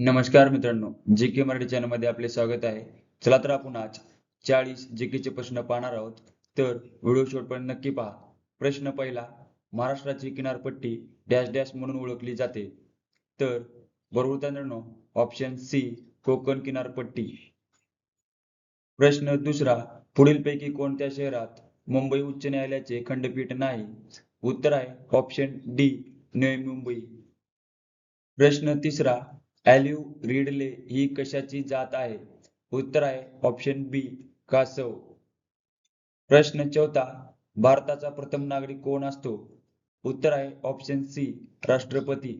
नमस्कार मित्रांनो जे के मराठी चॅनलमध्ये आपले स्वागत आहे. चला तर आपण आज चाळीस जी केचे प्रश्न पाहणार आहोत. तर व्हिडिओ शेवटपर्यंत नक्की पहा. प्रश्न पहिला महाराष्ट्राची किनारपट्टी डॅश डॅश म्हणून ओळखली जाते. तर बरोबर मित्रांनो ऑप्शन सी कोकण किनारपट्टी. प्रश्न दुसरा पुढीलपैकी कोणत्या शहरात मुंबई उच्च न्यायालयाचे खंडपीठ नाही? उत्तर आहे ऑप्शन डी नवी मुंबई. प्रश्न तिसरा ॲल्यू रिडले ही कशाची जात आहे? उत्तर आहे ऑप्शन बी कासव. प्रश्न चौथा भारताचा प्रथम नागरिक कोण असतो? उत्तर आहे ऑप्शन सी राष्ट्रपती.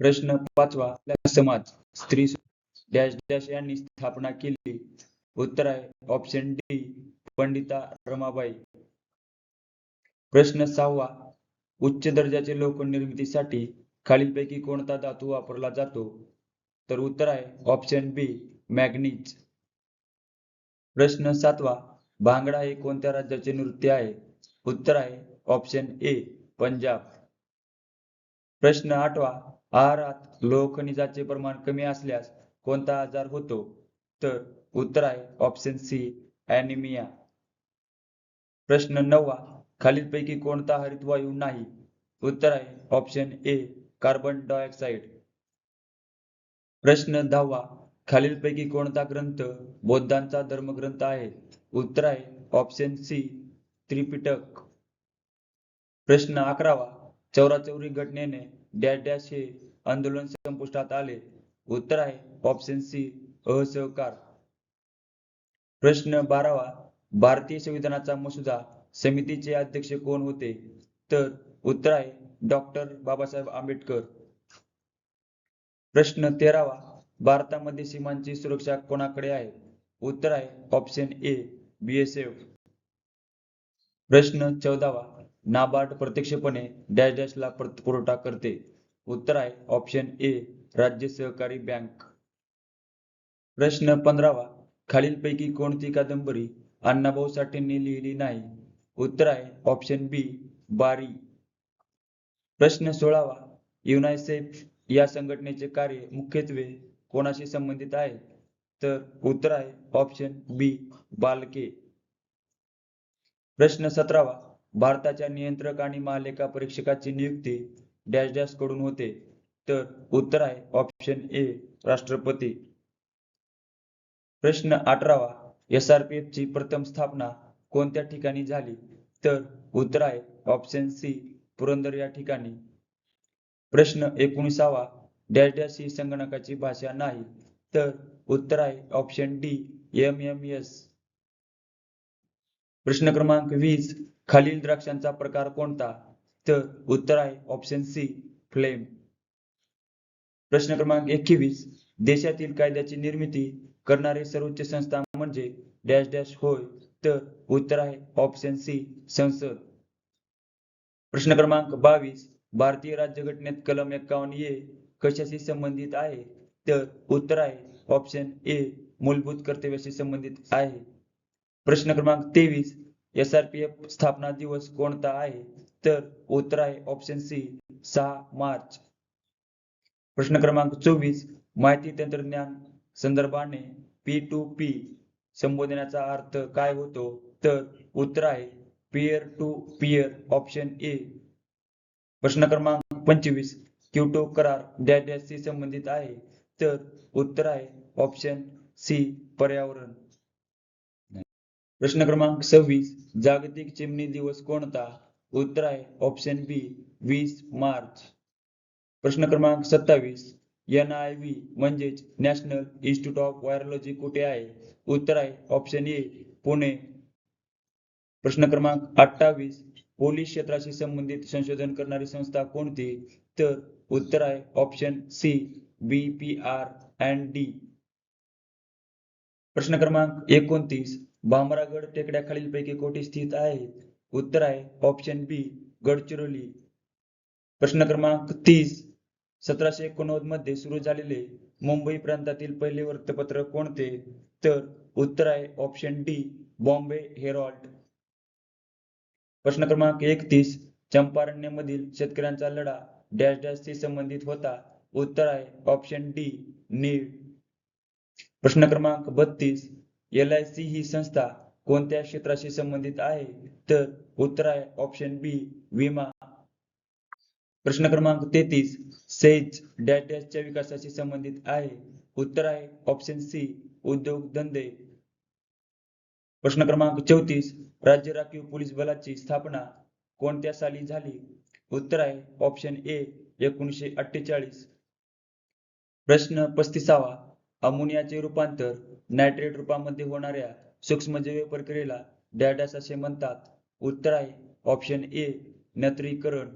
प्रश्न पाचवा समाज स्त्री डॅश डॅश यांनी स्थापना केली. उत्तर आहे ऑप्शन डी पंडिता रमाबाई. प्रश्न सहावा उच्च दर्जाचे लोक निर्मितीसाठी खालीलपैकी कोणता धातू वापरला जातो? तर उत्तर आहे ऑप्शन बी मॅग्नीज. प्रश्न सातवा भांगडा हे कोणत्या राज्याचे नृत्य आहे? उत्तर आहे ऑप्शन ए पंजाब. प्रश्न आठवा आहारात लोह खनिजाचे प्रमाण कमी असल्यास कोणता आजार होतो? तर उत्तर आहे ऑप्शन सी ॲनिमिया प्रश्न नववा खालीलपैकी कोणता हरित वायू नाही? उत्तर आहे ऑप्शन ए कार्बन डायऑक्साईड प्रश्न दहावा. खालीलपैकी कोणता ग्रंथ बौद्धांचा धर्मग्रंथ आहे? उत्तर आहे ऑप्शन सी त्रिपिटक. प्रश्न अकरावा. चौराचौरी घटनेने डॅश डॅश हे आंदोलन संपुष्टात आले. उत्तर आहे ऑप्शन सी असहकार. प्रश्न बारावा. भारतीय संविधानाचा मसुदा समितीचे अध्यक्ष कोण होते? तर उत्तर आहे डॉक्टर बाबासाहेब आंबेडकर. प्रश्न तेरावा भारतामध्ये सीमांची सुरक्षा कोणाकडे आहे? उत्तर आहे ऑप्शन ए बीएसएफ प्रश्न चौदावा नाबार्ड प्रत्यक्षपणे डॅश डॅशला पुरवठा करते. उत्तर आहे ऑप्शन ए राज्य सहकारी बँक. प्रश्न पंधरावा खालीलपैकी कोणती कादंबरी अण्णाभाऊ साठेंनी लिहिली नाही? उत्तर आहे ऑप्शन बी बारी. प्रश्न सोळावा युनायसेफ या संघटनेचे कार्य मुख्यत्वे कोणाशी संबंधित आहे? तर उत्तर आहे ऑप्शन बी बालके. प्रश्न सतरावा. भारताच्या नियंत्रक आणि महालेखा परीक्षकाची नियुक्ती डॅश डॅशकडून होते. तर उत्तर आहे ऑप्शन ए राष्ट्रपती. प्रश्न अठरावा. यस आर पी एफ ची प्रथम स्थापना कोणत्या ठिकाणी झाली? तर उत्तर आहे ऑप्शन सी पुरंदर या ठिकाणी. प्रश्न एकोणीसावा. डॅश डॅश ही संगणकाची भाषा नाही तर उत्तर आहे option D M M S प्रश्न क्रमांक वीस. खालील द्राक्षांचा प्रकार कोणता? तर उत्तर आहे ऑप्शन सी फ्लेम प्रश्न क्रमांक एकवीस. देशातील कायद्याची निर्मिती करणारे सर्वोच्च संस्था म्हणजे डॅश डॅश होय तर उत्तर आहे ऑप्शन सी संसद. प्रश्न क्रमांक बावीस भारतीय राज्यघटनेत कलम एक्कावन्न ए कशाशी संबंधित आहे? तर उत्तर आहे ऑप्शन ए मूलभूत कर्तव्याशी संबंधित आहे. प्रश्न क्रमांक तेवीस आर पी एफ स्थापना दिवस कोणता आहे? तर उत्तर आहे ऑप्शन सी सहा मार्च. प्रश्न क्रमांक चोवीस माहिती तंत्रज्ञान संदर्भाने पी टू पी संबोधण्याचा अर्थ काय होतो? तर उत्तर आहे peer to peer option A प्रश्न क्रमांक पंचवीस. क्युटो करार डॅश डॅशशी संबंधित आहे. तर उत्तर आहे ऑप्शन सी पर्यावरण. प्रश्न क्रमांक सव्वीस. जागतिक चिमणी दिवस कोणता? उत्तर आहे ऑप्शन बी वीस मार्च. प्रश्न क्रमांक सत्तावीस. एन आय व्ही म्हणजेच नॅशनल इन्स्टिट्यूट ऑफ व्हायरोलॉजी कुठे आहे? उत्तर आहे ऑप्शन ए पुणे. प्रश्न क्रमांक अठ्ठावीस. पोलीस क्षेत्राशी संबंधित संशोधन करणारी संस्था कोणती? तर उत्तर आहे option C B P R and D प्रश्न क्रमांक एकोणतीस. भामरागड टेकड्या खालीलपैकी कोठे स्थित आहे? उत्तर आहे ऑप्शन बी गडचिरोली. प्रश्न क्रमांक तीस. सतराशे एकोणनव्वदमध्ये सुरू झालेले मुंबई प्रांतातील पहिले वृत्तपत्र कोणते? तर उत्तर आहे ऑप्शन डी बॉम्बे हेरॉल्ड. प्रश्न क्रमांक एकतीस चंपारण्यमधील शेतकऱ्यांचा लढा डॅश डॅशशी संबंधित होता. उत्तर आहे ऑप्शन डी नीट प्रश्न क्रमांक बत्तीस एल आय सी ही संस्था कोणत्या क्षेत्राशी संबंधित आहे? तर उत्तर आहे ऑप्शन बी विमा. प्रश्न क्रमांक तेहतीस सेज डॅश डॅशच्या विकासाशी संबंधित आहे. उत्तर आहे ऑप्शन सी उद्योग धंदे प्रश्न क्रमांक चौतीस राज्य राखीव पोलीस बलाची स्थापना कोणत्या साली झाली? उत्तर आहे ऑप्शन ए एकोणीसशे अठ्ठेचाळीस. प्रश्न पस्तीसावा अमोनियाचे रूपांतर नायट्रेट रूपामध्ये होणाऱ्या सूक्ष्मजैव प्रक्रियेला डॅडॅस असे म्हणतात. उत्तर आहे ऑप्शन ए नत्रीकरण.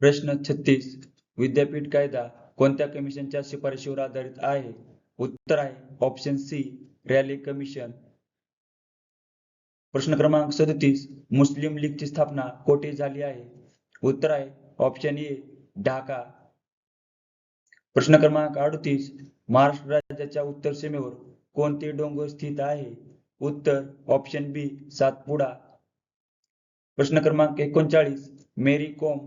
प्रश्न छत्तीस विद्यापीठ कायदा कोणत्या कमिशनच्या शिफारशीवर आधारित आहे? उत्तर आहे ऑप्शन सी रॅली कमिशन प्रश्न क्रमांक सदतीस मुस्लिम लीगची स्थापना कोठे झाली आहे? उत्तर आहे ऑप्शन ए ढाका. प्रश्न क्रमांक अडतीस महाराष्ट्र राज्याच्या उत्तर सीमेवर कोणते डोंगर स्थित आहे? उत्तर ऑप्शन बी सातपुडा. प्रश्न क्रमांक एकोणचाळीस मेरी कोम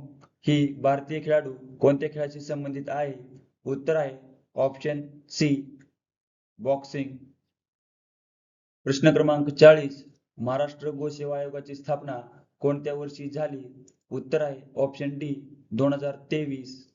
ही भारतीय खेळाडू कोणत्या खेळाशी संबंधित आहे? उत्तर आहे ऑप्शन सी बॉक्सिंग प्रश्न क्रमांक चाळीस महाराष्ट्र गोसेवा आयोगाची स्थापना कोणत्या वर्षी झाली? उत्तर आहे ऑप्शन डी दोन हजार तेवीस.